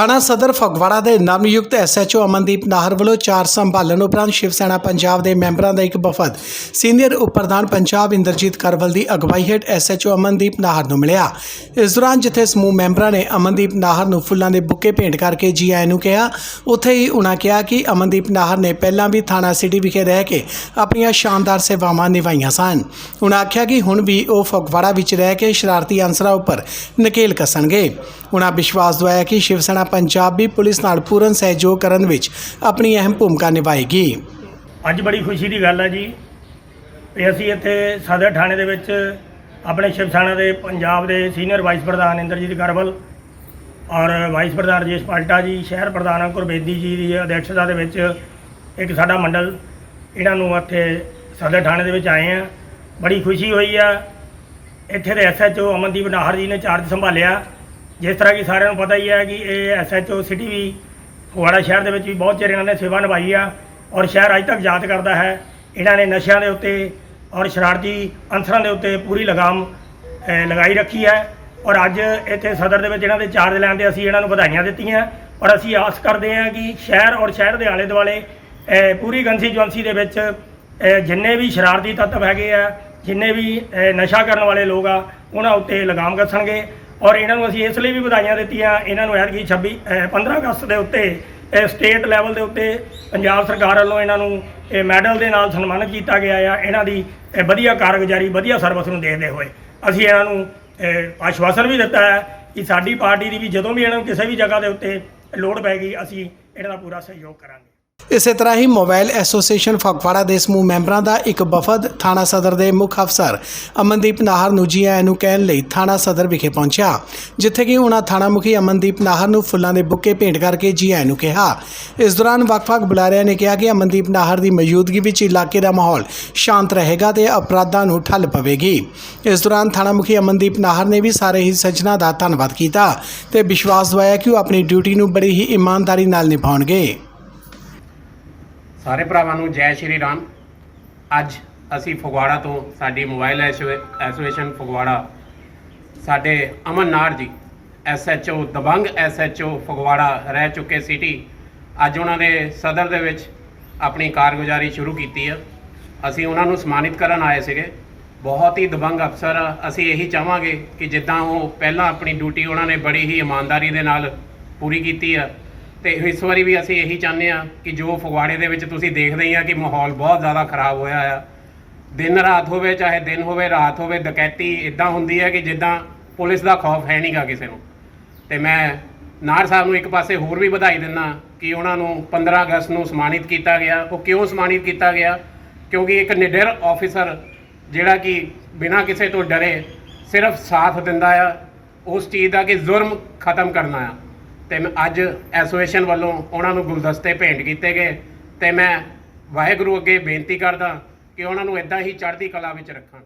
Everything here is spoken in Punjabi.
ਥਾਣਾ ਸਦਰ ਫਗਵਾੜਾ ਦੇ ਨਵਨਿਯੁਕਤ ਐਸਐਚਓ ਅਮਨਦੀਪ ਨਾਹਰ ਵੱਲੋਂ ਚਾਰ ਸੰਭਾਲਣ ਉਪਰੰਤ ਸ਼ਿਵ ਸੈਨਾ ਪੰਜਾਬ ਦੇ ਮੈਂਬਰਾਂ ਦਾ ਇੱਕ ਵਫਦ, ਸੀਨੀਅਰ ਉਪ ਪ੍ਰਧਾਨ ਪੰਜਾਬ ਇੰਦਰਜੀਤ ਕਰਵਲ ਦੀ ਅਗਵਾਈ ਹੇਠ ਐਸਐਚਓ ਅਮਨਦੀਪ ਨਾਹਰ ਨੂੰ ਮਿਲਿਆ। ਇਸ ਦੌਰਾਨ ਜਿੱਥੇ ਸਮੂਹ ਮੈਂਬਰਾਂ ਨੇ ਅਮਨਦੀਪ ਨਾਹਰ ਨੂੰ ਫੁੱਲਾਂ ਦੇ ਬੁੱਕੇ ਭੇਂਟ ਕਰਕੇ ਜੀ ਆਇਆਂ ਨੂੰ ਕਿਹਾ, ਉੱਥੇ ਹੀ ਉਨ੍ਹਾਂ ਕਿਹਾ ਕਿ ਅਮਨਦੀਪ ਨਾਹਰ ਨੇ ਪਹਿਲਾਂ ਵੀ ਥਾਣਾ ਸਿਟੀ ਵਿਖੇ ਰਹਿ ਕੇ ਆਪਣੀਆਂ ਸ਼ਾਨਦਾਰ ਸੇਵਾਵਾਂ ਨਿਭਾਈਆਂ ਸਨ। ਉਨ੍ਹਾਂ ਆਖਿਆ ਕਿ ਹੁਣ ਵੀ ਉਹ ਫਗਵਾੜਾ ਵਿੱਚ ਰਹਿ ਕੇ ਸ਼ਰਾਰਤੀ ਅਨਸਰਾਂ ਉੱਪਰ ਨਕੇਲ ਕੱਸਣਗੇ। ਉਨ੍ਹਾਂ ਵਿਸ਼ਵਾਸ ਦਵਾਇਆ ਕਿ ਸ਼ਿਵ ਸੈਨਾ ਪੰਜਾਬ ਵੀ ਪੁਲਿਸ ਨਾਲ ਪੂਰਨ ਸਹਿਯੋਗ ਕਰਨ ਵਿੱਚ ਆਪਣੀ ਅਹਿਮ ਭੂਮਿਕਾ ਨਿਭਾਏਗੀ। ਅੱਜ ਬੜੀ ਖੁਸ਼ੀ ਦੀ ਗੱਲ ਹੈ ਜੀ। ਵੀ ਅਸੀਂ ਇੱਥੇ ਸਦਰ ਥਾਣੇ ਦੇ ਵਿੱਚ ਆਪਣੇ ਸ਼ਿਵ ਸੈਨਾ ਦੇ ਪੰਜਾਬ ਦੇ ਸੀਨੀਅਰ ਵਾਈਸ ਪ੍ਰਧਾਨ ਇੰਦਰਜੀਤ ਗਰਵਲ ਔਰ ਵਾਈਸ ਪ੍ਰਧਾਨ ਰਜੇਸ਼ ਪਾਲਟਾ ਜੀ, ਸ਼ਹਿਰ ਪ੍ਰਧਾਨ ਅੰਕੁਰ ਜੀ ਦੀ ਅਧਿਕਸ਼ਤਾ ਦੇ ਵਿੱਚ ਇੱਕ ਸਾਡਾ ਮੰਡਲ ਇਹਨਾਂ ਨੂੰ ਇੱਥੇ ਸਦਰ ਥਾਣੇ ਦੇ ਵਿੱਚ ਆਏ ਆ। ਬੜੀ ਖੁਸ਼ੀ ਹੋਈ ਆ। ਇੱਥੇ ਦੇ ਐਸਐਚਓ ਅਮਨਦੀਪ ਨਾਹਰ ਜੀ ਨੇ ਚਾਰਜ ਸੰਭਾਲਿਆ। ਜਿਸ ਤਰ੍ਹਾਂ ਕਿ ਸਾਰਿਆਂ ਨੂੰ ਪਤਾ ਹੀ ਹੈ ਕਿ ਇਹ ਐਸਐਚਓ ਸਿਟੀ ਵੀ ਫਗਵਾੜਾ ਸ਼ਹਿਰ ਦੇ ਵਿੱਚ ਵੀ ਬਹੁਤ ਚਿਰ ਇਹਨਾਂ ਨੇ ਸੇਵਾ ਨਿਭਾਈ ਆ ਔਰ ਸ਼ਹਿਰ ਅੱਜ ਤੱਕ ਯਾਦ ਕਰਦਾ ਹੈ ਇਹਨਾਂ ਨੇ ਨਸ਼ਿਆਂ ਦੇ ਉੱਤੇ ਔਰ ਸ਼ਰਾਰਤੀ ਅਨਸਰਾਂ ਦੇ ਉੱਤੇ ਪੂਰੀ ਲਗਾਮ ਲਗਾਈ ਰੱਖੀ ਹੈ ਔਰ ਅੱਜ ਇੱਥੇ ਸਦਰ ਦੇ ਵਿੱਚ ਇਹਨਾਂ ਦੇ ਚਾਰਜ ਲੈਣ ਦੇ ਅਸੀਂ ਇਹਨਾਂ ਨੂੰ ਵਧਾਈਆਂ ਦਿੱਤੀਆਂ ਔਰ ਅਸੀਂ ਆਸ ਕਰਦੇ ਹਾਂ ਕਿ ਸ਼ਹਿਰ ਔਰ ਸ਼ਹਿਰ ਦੇ ਆਲੇ ਦੁਆਲੇ ਅਹ, ਪੂਰੀ ਕੰਸਟੀਚੁਐਂਸੀ ਦੇ ਵਿੱਚ ਜਿੰਨੇ ਵੀ ਸ਼ਰਾਰਤੀ ਤੱਤਵ ਹੈਗੇ ਆ ਜਿੰਨੇ ਵੀ ਨਸ਼ਾ ਕਰਨ ਵਾਲੇ ਲੋਕ ਆ ਉਹਨਾਂ ਉੱਤੇ ਲਗਾਮ ਕੱਸਣਗੇ ਔਰ ਇਹਨਾਂ ਨੂੰ ਅਸੀਂ ਇਸ ਲਈ ਵੀ ਵਧਾਈਆਂ ਦਿੱਤੀਆਂ ਇਹਨਾਂ ਨੂੰ ਐਤਕੀ 26 ਅਹ, 15 ਅਗਸਤ ਦੇ ਉੱਤੇ ਸਟੇਟ ਲੈਵਲ ਦੇ ਉੱਤੇ ਪੰਜਾਬ ਸਰਕਾਰ ਵੱਲੋਂ ਇਹਨਾਂ ਨੂੰ ਇਹ ਮੈਡਲ ਦੇ ਨਾਲ ਸਨਮਾਨਿਤ ਕੀਤਾ ਗਿਆ ਆ। ਇਹਨਾਂ ਦੀ ਵਧੀਆ ਕਾਰਗੁਜ਼ਾਰੀ ਵਧੀਆ ਸਰਵਿਸ ਨੂੰ ਦੇਖਦੇ ਹੋਏ ਅਸੀਂ ਇਹਨਾਂ ਨੂੰ ਆਸ਼ਵਾਸਨ ਵੀ ਦਿੱਤਾ ਹੈ ਕਿ ਸਾਡੀ ਪਾਰਟੀ ਦੀ ਵੀ ਜਦੋਂ ਵੀ ਇਹਨਾਂ ਨੂੰ ਕਿਸੇ ਵੀ ਜਗ੍ਹਾ ਦੇ ਉੱਤੇ ਲੋੜ ਪੈਗੀ ਅਸੀਂ ਇਹਨਾਂ ਦਾ ਪੂਰਾ ਸਹਿਯੋਗ ਕਰਾਂਗੇ। ਇਸੇ ਤਰ੍ਹਾਂ ਹੀ ਮੋਬਾਈਲ ਐਸੋਸੀਏਸ਼ਨ ਫਗਵਾੜਾ ਦੇ ਸਮੂਹ ਮੈਂਬਰਾਂ ਦਾ ਇੱਕ ਵਫਦ ਥਾਣਾ ਸਦਰ ਦੇ ਮੁੱਖ ਅਫਸਰ ਅਮਨਦੀਪ ਨਾਹਰ ਨੂੰ ਜੀ ਆਇਆਂ ਨੂੰ ਕਹਿਣ ਲਈ ਥਾਣਾ ਸਦਰ ਵਿਖੇ ਪਹੁੰਚਿਆ, ਜਿੱਥੇ ਕਿ ਉਹਨਾਂ ਥਾਣਾ ਮੁਖੀ ਅਮਨਦੀਪ ਨਾਹਰ ਨੂੰ ਫੁੱਲਾਂ ਦੇ ਬੁੱਕੇ ਭੇਂਟ ਕਰਕੇ ਜੀ ਆਇਆਂ ਨੂੰ ਕਿਹਾ। ਇਸ ਦੌਰਾਨ ਵੱਖ-ਵੱਖ ਬੁਲਾਰਿਆਂ ਨੇ ਕਿਹਾ ਕਿ ਅਮਨਦੀਪ ਨਾਹਰ ਦੀ ਮੌਜੂਦਗੀ ਵਿੱਚ ਇਲਾਕੇ ਦਾ ਮਾਹੌਲ ਸ਼ਾਂਤ ਰਹੇਗਾ ਤੇ ਅਪਰਾਧਾਂ ਨੂੰ ਠੱਲ ਪਵੇਗੀ। ਇਸ ਦੌਰਾਨ ਥਾਣਾ ਮੁਖੀ ਅਮਨਦੀਪ ਨਾਹਰ ਨੇ ਵੀ ਸਾਰੇ ਹੀ ਸੱਜਣਾ ਦਾ ਧੰਨਵਾਦ ਕੀਤਾ ਤੇ ਵਿਸ਼ਵਾਸ ਦਵਾਇਆ ਕਿ ਉਹ ਆਪਣੀ ਡਿਊਟੀ ਨੂੰ ਬੜੀ ਹੀ ਇਮਾਨਦਾਰੀ ਨਾਲ ਨਿਭਾਉਣਗੇ। ਸਾਰੇ ਭਰਾਵਾਂ ਨੂੰ ਜੈ ਸ਼੍ਰੀ ਰਾਮ। ਅੱਜ ਅਸੀਂ ਫਗਵਾੜਾ ਤੋਂ ਸਾਡੀ ਮੋਬਾਈਲ ਐਸੋ- ਐਸੋਸੀਏਸ਼ਨ ਫਗਵਾੜਾ, ਸਾਡੇ ਅਮਨ ਨਾਰ ਜੀ ਐਸਐਚਓ ਦਬੰਗ ਐਸਐਚਓ ਫਗਵਾੜਾ ਰਹਿ ਚੁੱਕੇ ਸਿਟੀ ਅੱਜ ਉਹਨਾਂ ਦੇ ਸਦਰ ਦੇ ਵਿੱਚ ਆਪਣੀ ਕਾਰਗੁਜ਼ਾਰੀ ਸ਼ੁਰੂ ਕੀਤੀ ਹੈ ਅਸੀਂ ਉਹਨਾਂ ਨੂੰ ਸਨਮਾਨਿਤ ਕਰਨ ਆਏ ਸੀਗੇ। ਬਹੁਤ ਹੀ ਦਬੰਗ ਅਫਸਰ ਆ। ਅਸੀਂ ਇਹੀ ਚਾਹਾਂਗੇ ਕਿ ਜਿੱਦਾਂ ਉਹ ਪਹਿਲਾਂ ਆਪਣੀ ਡਿਊਟੀ ਉਹਨਾਂ ਨੇ ਬੜੀ ਹੀ ਇਮਾਨਦਾਰੀ ਦੇ ਨਾਲ ਪੂਰੀ ਕੀਤੀ ਆ ਤੇ ਇਸ ਵਾਰੀ ਵੀ ਅਸੀਂ ਇਹੀ ਚਾਹੁੰਦੇ ਆ ਕਿ ਜੋ ਫਗਵਾੜੇ ਦੇ ਵਿੱਚ ਤੁਸੀਂ ਦੇਖਦੇ ਹੀ ਆ ਕਿ ਮਾਹੌਲ ਬਹੁਤ ਜ਼ਿਆਦਾ ਖਰਾਬ ਹੋਇਆ ਆ। ਦਿਨ ਰਾਤ ਹੋਵੇ, ਚਾਹੇ ਦਿਨ ਹੋਵੇ, ਰਾਤ ਹੋਵੇ, ਡਕੈਤੀ ਇਦਾਂ ਹੁੰਦੀ ਹੈ ਕਿ ਜਿੱਦਾਂ ਪੁਲਿਸ ਦਾ ਖੌਫ ਹੈ ਨਹੀਂਗਾ ਕਿਸੇ ਨੂੰ। ਤੇ ਮੈਂ ਨਾਰ ਸਾਹਿਬ ਨੂੰ ਇੱਕ ਪਾਸੇ ਹੋਰ ਵੀ ਵਧਾਈ ਦਿੰਦਾ ਕਿ ਉਹਨਾਂ ਨੂੰ 15 ਅਗਸਤ ਨੂੰ ਸਨਮਾਨਿਤ ਕੀਤਾ ਗਿਆ। ਉਹ ਕਿਉਂ ਸਨਮਾਨਿਤ ਕੀਤਾ ਗਿਆ? ਕਿਉਂਕਿ ਇੱਕ ਨਿਡਰ ਆਫੀਸਰ ਜਿਹੜਾ ਕਿ ਬਿਨਾਂ ਕਿਸੇ ਤੋਂ ਡਰੇ ਸਿਰਫ ਸਾਥ ਦਿੰਦਾ ਆ, ਉਸ ਚੀਜ਼ ਦਾ ਕਿ ਜ਼ੁਰਮ ਖਤਮ ਕਰਨਾ ਆ। ਤੇ ਮੈਂ ਅੱਜ ਐਸੋਸੀਏਸ਼ਨ ਵੱਲੋਂ ਉਹਨਾਂ ਨੂੰ ਗੁਲਦਸਤੇ ਭੇਂਟ ਕੀਤੇ ਗਏ ਤੇ ਮੈਂ ਵਾਹਿਗੁਰੂ ਅੱਗੇ ਬੇਨਤੀ ਕਰਦਾ ਕਿ ਉਹਨਾਂ ਨੂੰ ਇਦਾਂ ਹੀ ਚੜ੍ਹਦੀ ਕਲਾ ਵਿੱਚ ਰੱਖਣ।